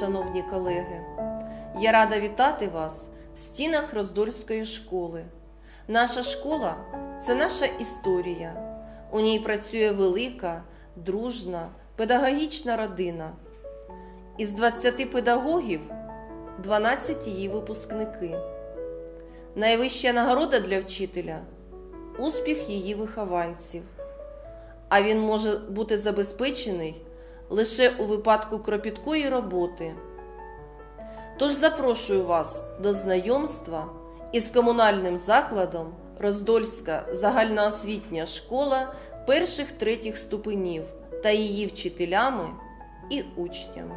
шановні колеги! Я рада вітати вас в стінах Роздольської школи. Наша школа це наша історія. У ній працює велика, дружна, педагогічна родина. Із 20 педагогів 12 її випускники. Найвища нагорода для вчителя успіх її вихованців. А він може бути забезпечений лише у випадку кропіткої роботи. Тож запрошую вас до знайомства із комунальним закладом Роздольська загальноосвітня школа перших третіх ступенів та її вчителями і учнями.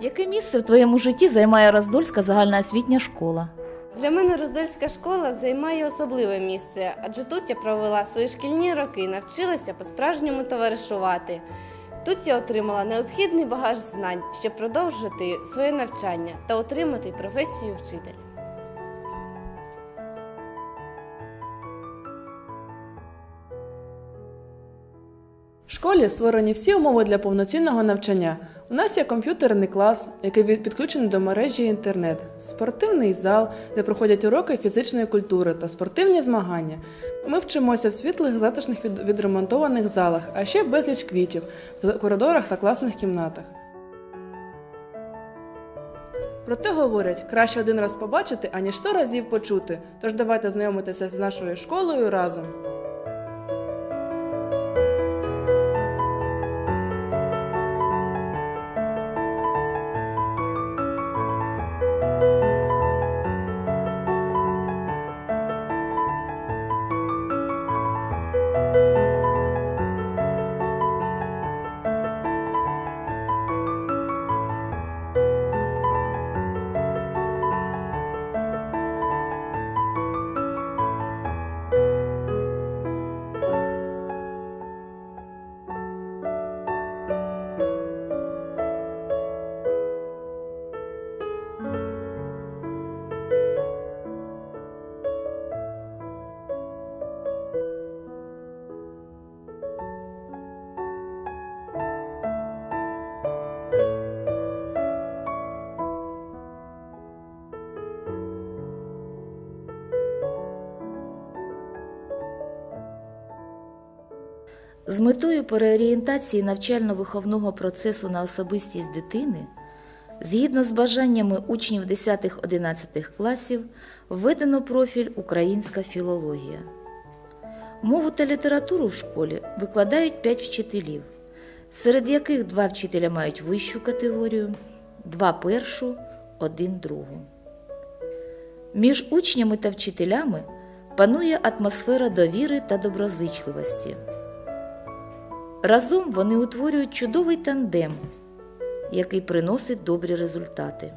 Яке місце в твоєму житті займає Роздольська загальноосвітня школа? Для мене Роздольська школа займає особливе місце, адже тут я провела свої шкільні роки і навчилася по-справжньому товаришувати. Тут я отримала необхідний багаж знань, щоб продовжити своє навчання та отримати професію вчителя. Школі створені всі умови для повноцінного навчання. У нас є комп'ютерний клас, який підключений до мережі інтернет, спортивний зал, де проходять уроки фізичної культури та спортивні змагання. Ми вчимося в світлих, затишних від- відремонтованих залах, а ще безліч квітів в коридорах та класних кімнатах. Проте говорять, краще один раз побачити, аніж сто разів почути. Тож давайте знайомитися з нашою школою разом. З метою переорієнтації навчально-виховного процесу на особистість дитини, згідно з бажаннями учнів 10-11 класів, введено профіль Українська філологія. Мову та літературу в школі викладають 5 вчителів, серед яких два вчителя мають вищу категорію, два першу, один другу. Між учнями та вчителями панує атмосфера довіри та доброзичливості. Разом вони утворюють чудовий тандем, який приносить добрі результати.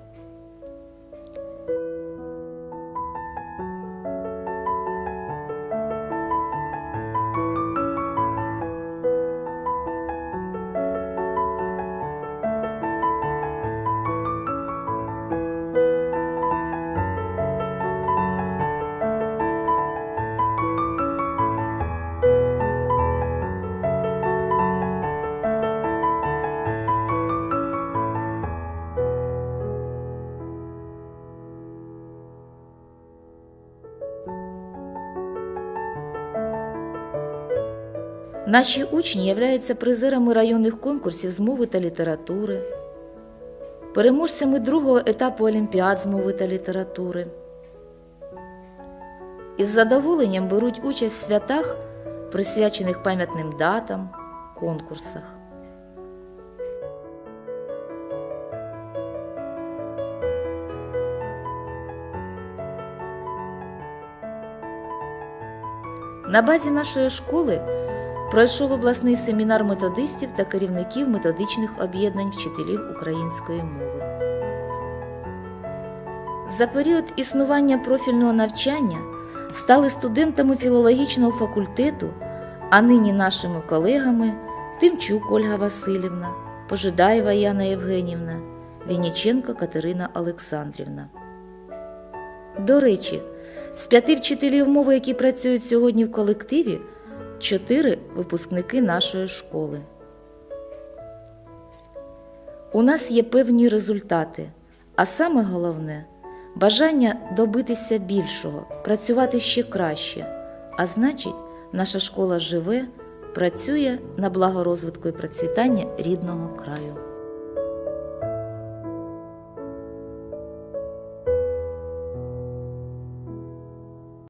Наші учні являються призерами районних конкурсів з мови та літератури, переможцями другого етапу Олімпіад з мови та літератури. Із задоволенням беруть участь в святах, присвячених пам'ятним датам, конкурсах. На базі нашої школи пройшов обласний семінар методистів та керівників методичних об'єднань вчителів української мови. За період існування профільного навчання стали студентами філологічного факультету, а нині нашими колегами Тимчук Ольга Васильівна, Пожидаєва Яна Євгенівна, Вінніченко Катерина Олександрівна. До речі, з п'яти вчителів мови, які працюють сьогодні в колективі, чотири випускники нашої школи. У нас є певні результати, а саме головне бажання добитися більшого, працювати ще краще. А значить, наша школа живе, працює на благо розвитку і процвітання рідного краю.